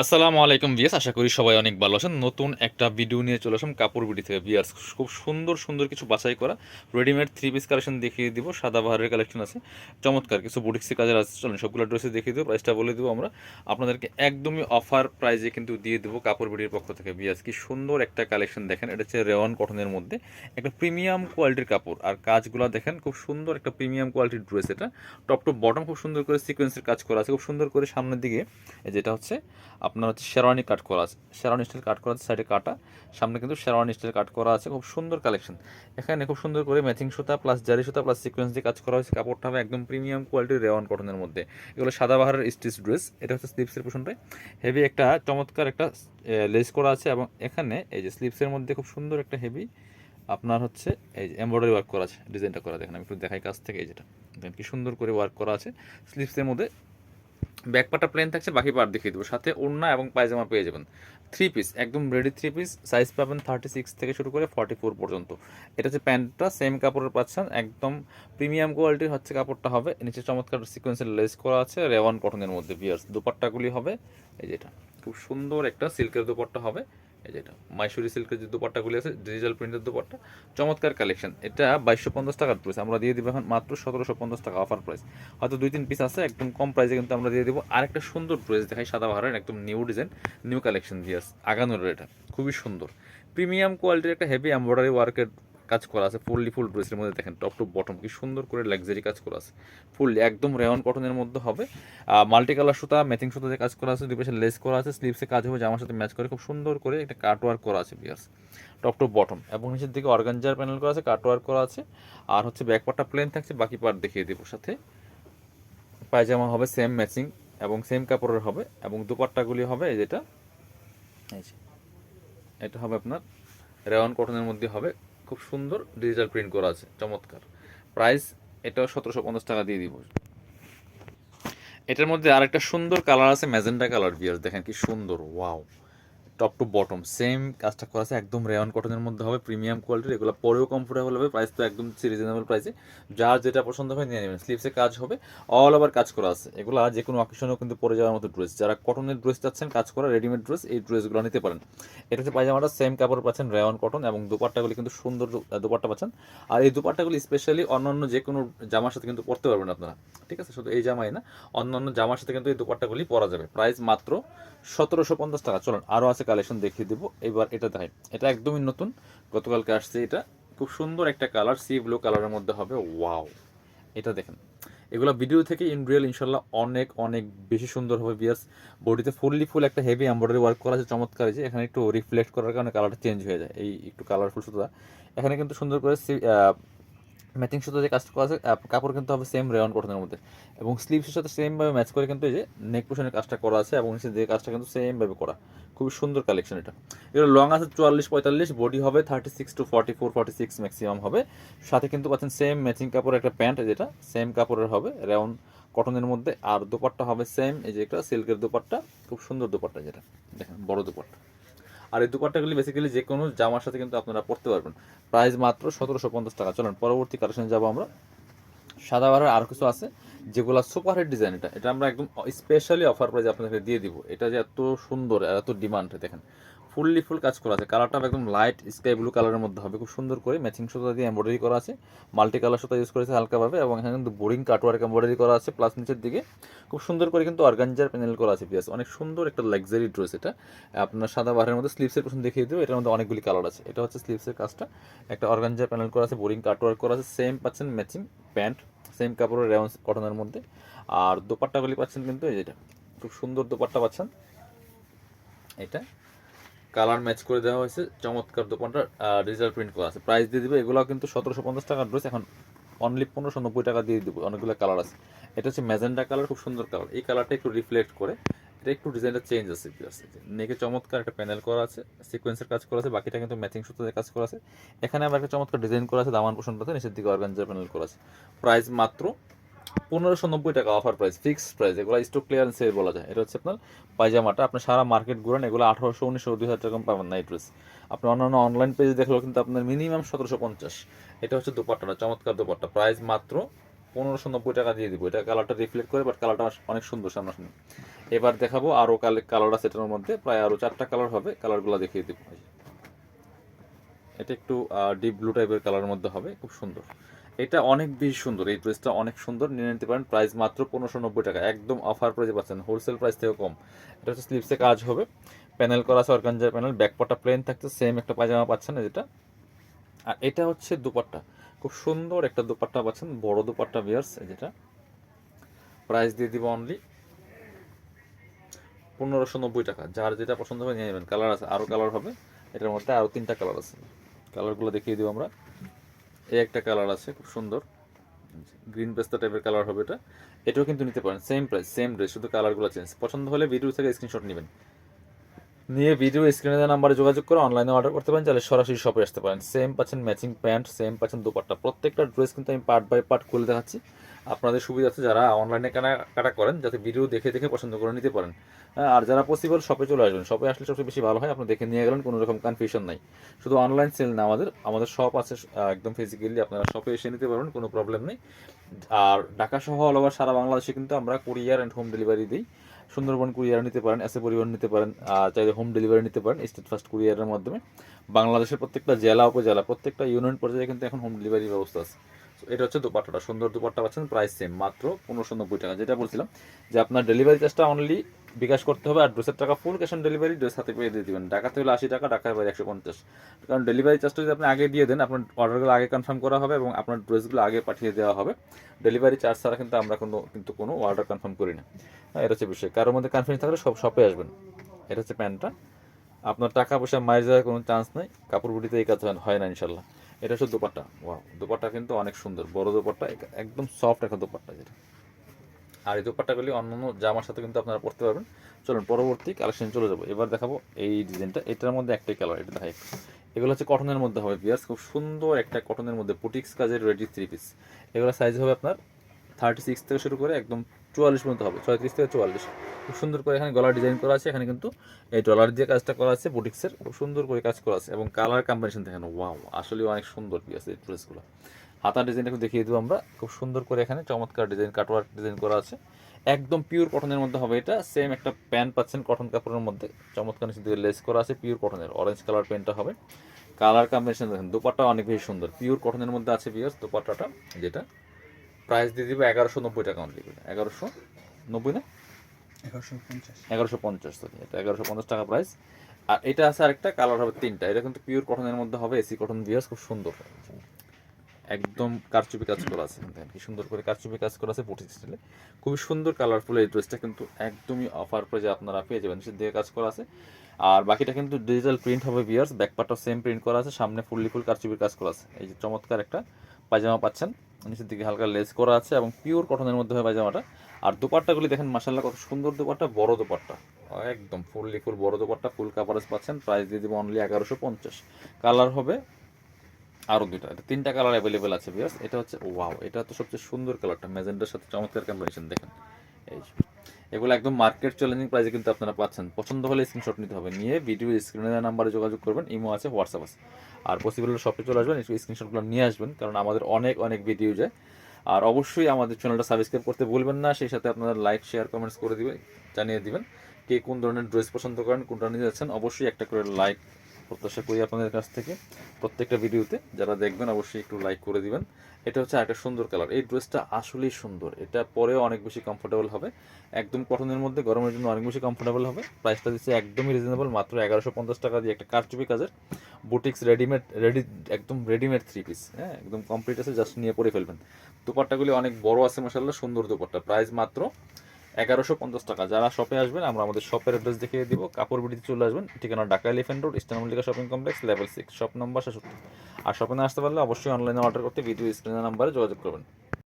আসসালামু আলাইকুম বিয়াস আশা করি সবাই অনেক ভালো আছেন। নতুন একটা ভিডিও নিয়ে চলে আসলাম কাপড় বিডি থেকে। বিয়ার্স খুব সুন্দর সুন্দর কিছু বাছাই করা রেডিমেড থ্রি পিস কালেকশন দেখিয়ে দিব। সাদা বাহারের কালেকশন আছে। চমৎকার কিছু বুটিক্সি কাজের আছে। চলেন, সবগুলো ড্রেসে দেখিয়ে দেবো প্রাইসটা বলে দেবো আমরা। আপনাদেরকে একদমই অফার প্রাইজে কিন্তু দিয়ে দেবো কাপড় বিডির পক্ষ থেকে। বিয়ার্স কি সুন্দর একটা কালেকশন দেখেন। এটা হচ্ছে রেওয়ান কটনের মধ্যে একটা প্রিমিয়াম কোয়ালিটির কাপড়। আর কাজগুলো দেখেন, খুব সুন্দর একটা প্রিমিয়াম কোয়ালিটির ড্রেস এটা। টপ টপ বটম খুব সুন্দর করে সিকোয়েন্সের কাজ করা আছে। খুব সুন্দর করে সামনের দিকে যেটা হচ্ছে আপনার হচ্ছে শেরওয়ানি কাট করা আছে। শেরওয়ানি স্টাইল কাট করা আছে সাইডে কাটা, সামনে কিন্তু শেরওয়ানি স্টাইল কাট করা আছে, খুব সুন্দর কালেকশন এখানে খুব সুন্দর করে ম্যাচিং সুতা প্লাস জারি সুতা প্লাস সিকোয়েন্স দিয়ে কাজ করা হয়েছে। কাপড়টা হবে একদম প্রিমিয়াম কোয়ালিটির রেওয়ান কটনের মধ্যে। এগুলো সাদা বাহারের স্টিচ ড্রেস এটা হচ্ছে স্লিপসের পোষণটাই হেভি একটা চমৎকার একটা লেস করা আছে এবং এখানে এই যে স্লিপসের মধ্যে খুব সুন্দর একটা হেভি আপনার হচ্ছে এই যে এমব্রয়ডারি ওয়ার্ক করা আছে। ডিজাইনটা করা দেখেন, আমি একটু দেখাই কাছ থেকে এই যেটা। কি সুন্দর করে ওয়ার্ক করা আছে। স্লিপসের মধ্যে ব্যাক পার্টটা প্লেন থাকছে, বাকি পার্ট দেখিয়ে দেবো। সাথে ওড়না এবং পায়জামা পেয়ে যাবেন। থ্রি পিস একদম রেডি থ্রি পিস সাইজ পাবেন থার্টি সিক্স থেকে শুরু করে ফর্টি ফোর পর্যন্ত। এটা হচ্ছে প্যান্টটা সেম কাপড়ের পাচ্ছেন, একদম প্রিমিয়াম কোয়ালিটির হচ্ছে কাপড়টা হবে। নিচে চমৎকার সিকোয়েন্সের লেস করা আছে, রেওয়ান কটনের মধ্যে বিয়ার্স দুপাট্টাগুলি হবে, এই যেটা খুব সুন্দর একটা সিল্কের দুপাট্টা হবে। এই যেটা মাইসুরি সিল্কের যে দুপাট্টাগুলি আছে ডিজিটাল প্রিন্টের দুপাট্টা, চমৎকার কালেকশন এটা বাইশশো পঞ্চাশ টাকার প্রাইস আমরা দিয়ে দিব এখন মাত্র সতেরোশো পঞ্চাশ টাকা অফার প্রাইস হয়তো দুই তিন পিস আছে, একদম কম প্রাইসে কিন্তু আমরা দিয়ে দেবো। আরেকটা সুন্দর প্রাইস দেখাই, সাদা বাহারের একদম নিউ ডিজাইন নিউ কালেকশন দিয়ে আগানোর এটা, খুবই সুন্দর। প্রিমিয়াম কোয়ালিটির একটা হেভি এমব্রয়ডারি ওয়ার্কের কাজ করা আছে, ফুললি ফুল ড্রেসের মধ্যে দেখেন টপ টু বটম কি সুন্দর করে লাক্সারি কাজ করা আছে। ফুললি একদম রেওয়ান কটনের মধ্যে হবে। মাল্টি কালার সুতা ম্যাচিং সুতা যে কাজ করা আছে, দুই পাশে লেস করা আছে স্লিভসে কাজ হবে, জামার সাথে ম্যাচ করে খুব সুন্দর করে একটা কাট ওয়ার্ক করা আছে বিয়ার্স টপ টু বটম এবং নিচের দিকে অর্গানজার প্যানেল করা আছে কাট ওয়ার্ক করা আছে। আর হচ্ছে ব্যাক পার্টটা প্লেন থাকছে, বাকি পার্ট দেখিয়ে দেবো সাথে। পায়জামা হবে সেম ম্যাচিং এবং সেম কাপড়ের হবে, এবং দুপাট্টাগুলি হবে যেটা এটা। হবে আপনার রেওয়ান কটনের মধ্যে হবে। খুব সুন্দর ডিজিটাল প্রিন্ট করা আছে, চমৎকার। প্রাইস এটাও সতেরোশো পঞ্চাশ টাকা দিয়ে দিব। এটার মধ্যে আরেকটা সুন্দর কালার আছে, ম্যাজেন্টা কালার বিয়ার দেখেন কি সুন্দর wow top to bottom same কাজটা করা আছে একদম রেওয়ান কটনের মধ্যে হবে প্রিমিয়াম কোয়ালিটির এগুলো পরেও কমফোর্টেবল হবে প্রাইস তো একদম রিজনেবল প্রাইসে যার যেটা পছন্দ হয় নিয়ে নেবেন স্লিভসে কাজ হবে অল ওভার কাজ করা আছে। এগুলো যে কোনো অকেশনেও কিন্তু পরে যাওয়ার মতো ড্রেস যারা কটনের ড্রেস চাচ্ছেন, কাজ করা রেডিমেড ড্রেস এই ড্রেসগুলো নিতে পারেন। এটা হচ্ছে পায়জামাটা সেম কাপড় পাচ্ছেন রেওয়ান কটন এবং দুপাট্টাগুলি কিন্তু সুন্দর দুপাট্টা পাচ্ছেন। আর এই দুপাট্টাগুলি স্পেশালি অন্যান্য যে কোনো জামার সাথে কিন্তু পরতে পারবেন আপনারা। ঠিক আছে? শুধু এই জামাই না, অন্যান্য জামার সাথে কিন্তু এই দুপাট্টাগুলি পরা যাবে। প্রাইস মাত্র সতেরোশো পঞ্চাশ টাকা। চলুন আরও আছে কালেকশন দেখিয়ে দেবো। এবার এটা দেখাই। এটা একদমই নতুন। গতকালকে আসছে এটা। খুব সুন্দর একটা কালার সি ব্লু কালারের মধ্যে হবে। ওয়াও এটা দেখেন। এগুলো ভিডিও থেকে ইন রিয়েল ইনশাল্লাহ অনেক অনেক বেশি সুন্দর হবে বিয়াস বডিতে ফুললি ফুল একটা হেভি এমব্রয়ডারি ওয়ার্ক করা আছে, চমৎকার যে। এখানে একটু রিফ্লেক্ট করার কারণে কালারটা চেঞ্জ হয়ে যায়। এই একটু কালারফুল সুতা। এখানে কিন্তু সুন্দর করে ম্যাচিং সুতো যে কাজ করা আছে কাপড় কিন্তু হবে সেম রেওয়ান কটনের মধ্যে। এবং স্লিভসের সাথে সেমভাবে ম্যাচ করে কিন্তু এই যে নেক পোশনের কাজটা করা আছে এবং নিচে যে কাজটা কিন্তু সেমভাবে করা। খুবই সুন্দর কালেকশন এটা। এগুলো লং আছে চুয়াল্লিশ, পঁয়তাল্লিশ বডি হবে thirty six to forty four forty six maximum হবে। সাথে কিন্তু পাচ্ছেন সেম ম্যাচিং কাপড়ের একটা প্যান্ট যেটা সেম কাপড়ের হবে রেওন কটনের মধ্যে। আর দুপাট্টা হবে সেম এই যে একটা সিল্কের দুপাট্টা, খুব সুন্দর দুপাট্টা যেটা। দেখেন, বড় দুপাট্টা। আর এই দুপাট্টাগুলি বেসিক্যালি যে কোনো জামার সাথে কিন্তু আপনারা পড়তে পারবেন। প্রাইস মাত্র সতেরোশো পঞ্চাশ টাকা। চলেন, পরবর্তী কালেকশন যাব আমরা। সাদা বারের আরও কিছু আছে, যেগুলো সুপার ডিজাইন এটা। এটা আমরা একদম স্পেশালি অফার প্রাইস আপনাদেরকে দিয়ে দিব। এটা যে এত সুন্দর এত ডিমান্ড দেখেন। ফুললি ফুল কাজ করা আছে। কালারটা একদম লাইট স্কাই ব্লু কালারের মধ্যে হবে। খুব সুন্দর করে ম্যাচিং সুতা দিয়ে এমব্রয়ডারি করা আছে। মাল্টি কালার সুতা ইউজ করেছে হালকাভাবে এবং এখানে কিন্তু বোরিং কাটওয়ার্ক এমব্রয়ডারি করা আছে প্লাস নিচের দিকে। খুব সুন্দর করে কিন্তু অর্গানজার প্যানেল করা আছে পিয়াস অনেক সুন্দর একটা লাক্সারি ড্রেস এটা। আপনার সাদা বাহারের মধ্যে স্লিভসের প্রথম দেখিয়ে দেবো। এটার মধ্যে অনেকগুলি কালার আছে। এটা হচ্ছে স্লিভসের কাজটা। একটা অর্গানজার প্যানেল করা আছে বোরিং কাটওয়ার্ক করা আছে। সেম পাচ্ছেন ম্যাচিং প্যান্ট সেম কাপড়ের রেওয়ান কটনের মধ্যে। আর দোপাট্টাগুলি পাচ্ছেন কিন্তু এই যেটা খুব সুন্দর দোপাট্টা পাচ্ছেন। এটা। কালার ম্যাচ করে দেওয়া হয়েছে। চমৎকার দোপাট্টা ডিজিটাল প্রিন্ট করা আছে। প্রাইস দিয়ে দিবে এগুলো কিন্তু সতেরোশো পঞ্চাশ টাকার ড্রেস এখন অনলি পনেরোশো নব্বই টাকা দিয়ে দেবো, অনেকগুলো কালার আছে। এটা হচ্ছে ম্যাজেন্টা কালার খুব সুন্দর কালার এই কালারটা একটু রিফ্লেক্ট করে, এটা একটু ডিজাইনটা চেঞ্জ আছে নেকে চমৎকার একটা প্যানেল করা আছে সিকোয়েন্সের কাজ করা আছে, বাকিটা কিন্তু ম্যাচিং সুতোতে কাজ করা আছে। এখানে আবার একটা চমৎকার ডিজাইন করা আছে দামান পোষণটাতে নিচের দিকে অর্গানজার প্যানেল করা আছে। প্রাইস মাত্র পনেরোশো নব্বই টাকা অফার প্রাইস ফিক্সড প্রাইস এগুলো স্টক ক্লিয়ারেন্স সেল বলা যায়। এটা হচ্ছে আপনার পায়জামাটা, আপনি সারা মার্কেট ঘুরেন, এগুলো আঠারোশো, উনিশশো, দুই হাজার টাকা পাবেন না এই ড্রেস আপনি অন্যান্য অনলাইন পেজে দেখলেও কিন্তু আপনার মিনিমাম সতেরোশো পঞ্চাশ। এটা হচ্ছে দোপাট্টাটা, চমৎকার দোপাট্টা। প্রাইস মাত্র পনেরোশো নব্বই টাকা দিয়ে দিব। এটা কালারটা রিফ্লেক্ট করে বাট কালারটা অনেক সুন্দর সামনাসামনি। এবার দেখাবো আরও কালার আছে এটার মধ্যে। প্রায় আরও চারটা কালার হবে কালারগুলো দেখিয়ে দিব। এটা একটু ডিপ ব্লু টাইপের কালারের মধ্যে হবে, খুব সুন্দর। এটা অনেক বেশি সুন্দর। এই ড্রেসটা অনেক সুন্দর। নিয়ে নিতে পারেন প্রাইস মাত্র পনেরোশো নব্বই টাকা। একদম অফার প্রাইসে পাচ্ছেন। হোলসেল প্রাইস থেকে কম। এটা হচ্ছে স্লিপসে কাজ হবে। প্যানেল করা আছে অর্গানজার প্যানেল ব্যাকপাটা প্লেন থাকছে। সেম একটা পায়জামা পাচ্ছেন যেটা। আর এটা হচ্ছে দুপাট্টা। খুব সুন্দর একটা দুপাট্টা পাচ্ছেন। বড় দুপাট্টা বিয়ার্স যেটা। প্রাইস দিয়ে দিব অনলি পনেরোশো নব্বই টাকা। যার যেটা পছন্দ হবে নিয়ে নেবেন। কালার আছে। আরও কালার হবে। এটার মধ্যে আরও তিনটা কালার আছে। কালারগুলো দেখিয়ে দিব আমরা। এই একটা কালার আছে, খুব সুন্দর। গ্রিন পেস্তা টাইপের কালার হবে এটা। এটাও কিন্তু নিতে পারেন সেম প্রাইস সেম ড্রেস শুধু কালারগুলো চেঞ্জ পছন্দ হলে ভিডিও থেকে স্ক্রিনশট নেবেন। নিয়ে ভিডিও স্ক্রিনে দেওয়া নাম্বারে যোগাযোগ করে অনলাইনে অর্ডার করতে পারেন তাহলে সরাসরি শপে আসতে পারেন। সেম পাচ্ছেন ম্যাচিং প্যান্ট সেম পাচ্ছেন দুপাট্টা। প্রত্যেকটা ড্রেস কিন্তু আমি পার্ট বাই পার্ট খুলে দেখাচ্ছি। আপনাদের সুবিধা আছে যারা অনলাইনে কেনাকাটা করেন যাতে ভিডিও দেখে দেখে পছন্দ করে নিতে পারেন। হ্যাঁ, আর যারা পসিবল শপে চলে আসবেন শপে আসলে সবচেয়ে বেশি ভালো হয় আপনি দেখে নিয়ে গেলেন কোনো রকম কনফিউশন নাই। শুধু অনলাইন সেল না আমাদের আমাদের শপ আছে একদম ফিজিক্যালি আপনারা শপে এসে নিতে পারবেন কোনো প্রবলেম নেই। আর ঢাকা সহ অল ওভার সারা বাংলাদেশে কিন্তু আমরা কুরিয়ার অ্যান্ড হোম ডেলিভারি দিই। সুন্দরবন কুরিয়ার নিতে পারেন এসে পরিবহন নিতে পারেন আর চাইলে হোম ডেলিভারি নিতে পারেন স্টেট ফার্স্ট কুরিয়ারের মাধ্যমে। বাংলাদেশের প্রত্যেকটা জেলা উপজেলা প্রত্যেকটা ইউনিয়ন পর্যায়ে কিন্তু এখন হোম ডেলিভারি ব্যবস্থা আছে। এটা হচ্ছে দুপাট্টাটা। সুন্দর দুপাট্টা পাচ্ছেন প্রাইস সেম মাত্র পনেরোশো নব্বই টাকা। যেটা বলছিলাম যে আপনার ডেলিভারি চার্জটা অনলি বিকাশ করতে হবে আর ড্রেসের টাকা full cash on delivery dress হাতে পেয়ে দিয়ে দিবেন। ঢাকাতে হলে আশি টাকা ঢাকায় বাইরে একশো পঞ্চাশ। কারণ ডেলিভারি চার্জটা যদি আপনি আগে দিয়ে দেন আপনার অর্ডারগুলো আগে কনফার্ম করা হবে এবং আপনার ড্রেসগুলো আগে পাঠিয়ে দেওয়া হবে। ডেলিভারি চার্জ ছাড়া কিন্তু আমরা কোনো কিন্তু কোনো অর্ডার কনফার্ম করি না। হ্যাঁ, এটা হচ্ছে বিষয়। কারোর মধ্যে কনফিডেন্স থাকলে সব শপে আসবেন। এটা হচ্ছে প্যান্টটা। আপনার টাকা পয়সা মায়ের যাওয়ার কোনো চান্স নেই। কাপড় বুটিতে এই কাজ হয়- হয় না ইনশাল্লাহ। এটা হচ্ছে দোপাট্টা। ওয়াও দোপাট্টা কিন্তু অনেক সুন্দর। বড় দোপাট্টা একদম সফট একটা দোপাট্টা যেটা। আর এই দোপাট্টাগুলি অন্যান্য জামার সাথে কিন্তু আপনারা পরতে পারবেন। চলুন, পরবর্তী কালেকশন চলে যাব। এবার দেখাবো এই ডিজাইনটা। এটার মধ্যে একটাই কালার এটা দেখাই এগুলো হচ্ছে কটনের মধ্যে হবে বিয়ার্স খুব সুন্দর একটা কটনের মধ্যে পুটিক্স কাজের রেডি থ্রি পিস এগুলো সাইজ হবে আপনার থার্টি সিক্স থেকে শুরু করে একদম চুয়াল্লিশ পর্যন্ত হবে, ছয়ত্রিশ থেকে চুয়াল্লিশ। খুব সুন্দর করে এখানে গলার ডিজাইন করা আছে, এখানে কিন্তু এই ডলার দিয়ে কাজটা করা আছে বুটিক্সের খুব সুন্দর করে কাজ করা আছে এবং কালার কম্বিনেশন দেখেন ওয়াও আসলে অনেক সুন্দর পিস এই ড্রেসগুলো হাতার ডিজাইনটা একটু দেখিয়ে দেবো আমরা, খুব সুন্দর করে এখানে চমৎকার ডিজাইন কাটওয়ার্ক ডিজাইন করা আছে। একদম পিওর কটনের মধ্যে হবে এটা সেম একটা প্যান্ট পাচ্ছেন কটন কাপড়ের মধ্যে, চমৎকার নিচে দিয়ে লেস করা আছে পিওর কটনের অরেঞ্জ কালার প্যান্টটা হবে। কালার কম্বিনেশন দেখেন, দুপাট্টা অনেক বেশি সুন্দর পিওর কটনের মধ্যে আছে পিওর দুপাট্টাটা, যেটা প্রাইস দিয়ে দিবে এগারোশো নব্বই টাকা অনলি এগারোশো নব্বই না? এগারোশো পঞ্চাশ। এগারোশো পঞ্চাশ সরি এটা এগারোশো পঞ্চাশ টাকা প্রাইস আর এটা আছে আরেকটা কালার হবে তিনটা। এটা কিন্তু পিওর কটনের মধ্যে হবে এসি কটন বিয়ার্স খুব সুন্দর। একদম কারচুপি কাজ করা আছে। দেখেন কি সুন্দর করে কারচুপি কাজ করা আছে বুটিক স্টাইলে খুবই সুন্দর কালারফুল এই ড্রেসটা কিন্তু একদমই অফার প্রাইজে আপনারা পেয়ে যাবেন। সে দিয়ে কাজ করা আছে। আর বাকিটা কিন্তু ডিজিটাল প্রিন্ট হবে বিয়ার্স ব্যাকপার্টও সেম প্রিন্ট করা আছে। সামনে ফুললি ফুল কারচুপির কাজ করা আছে। এই যে চমৎকার একটা পায়জামা পাচ্ছেন। নিচের দিকে হালকা লেস করা আছে এবং পিওর কটনের মধ্যে হয় পায়জামাটা। আর দুপাট্টাগুলি দেখেন মাসাল্লাহ কত সুন্দর দুপাট্টা, বড় দুপাট্টা। একদম ফুললি ফুল বড় দুপাট্টা ফুল কাপারেজ পাচ্ছেন। প্রাইস দিয়ে দেবো অনলি এগারোশো পঞ্চাশ। কালার হবে আরও দুটা এটা তিনটা কালার অ্যাভেলেবেল আছে বিয়ার্স এটা হচ্ছে ওয়াও এটা তো সবচেয়ে সুন্দর কালারটা ম্যাজেন্ডার সাথে চমৎকার কম্বিনেশন দেখেন। এই। এগুলো একদম মার্কেট চ্যালেঞ্জিং প্রাইসে কিন্তু আপনারা পাচ্ছেন। পছন্দ হলে স্ক্রিনশট নিতে হবে। নিয়ে ভিডিও স্ক্রিনে নাম্বারে যোগাযোগ করবেন, ইমো আছে, হোয়াটসঅ্যাপ আছে। আর পসিবল শপে চলে আসবেন স্ক্রিনশটগুলো নিয়ে আসবেন, কারণ আমাদের অনেক অনেক ভিডিও যায়। আর অবশ্যই আমাদের চ্যানেলটা সাবস্ক্রাইব করতে ভুলবেন না, সেই সাথে আপনারা লাইক শেয়ার কমেন্টস করে দিবেন, জানিয়ে দিবেন, কে কোন ধরনের ড্রেস পছন্দ করেন, কোনটা নিয়ে যাচ্ছেন, অবশ্যই একটা করে লাইক প্রত্যাশা করি আপনাদের কাছ থেকে। প্রত্যেকটা ভিডিওতে যারা দেখবেন অবশ্যই একটু লাইক করে দিবেন। এটা হচ্ছে একটা সুন্দর কালার এই ড্রেসটা আসলেই সুন্দর। এটা পরেও অনেক বেশি কমফোর্টেবল হবে। একদম কটনের মধ্যে, গরমের জন্য অনেক বেশি কমফোর্টেবল হবে। প্রাইসটা দিচ্ছে একদমই রিজনেবল মাত্র এগারোশো পঞ্চাশ টাকা দিয়ে একটা কারচুপি কাজের। বুটিক্স রেডিমেড রেডি একদম রেডিমেড থ্রি পিস হ্যাঁ একদম কমপ্লিট আছে জাস্ট নিয়ে পরে ফেলবেন। দুপাট্টাগুলি অনেক বড় আছে মশাল্লা সুন্দর দুপাট্টা। প্রাইস মাত্র এগারোশো পঞ্চাশ টাকা। যারা শপে আসবেন, আমরা আমাদের শপের অ্যাড্রেস দেখিয়ে দিব। কাপড় বিটিতে চলে আসবেন, ঠিকানা Dhaka Elephant Road Eastern Mallika shopping complex level six shop number সাতষট্টি আর শপে না আসতে পারলে অবশ্যই অনলাইনে অর্ডার করতে ভিডিও স্ক্রিনের নাম্বারে যোগাযোগ করবেন।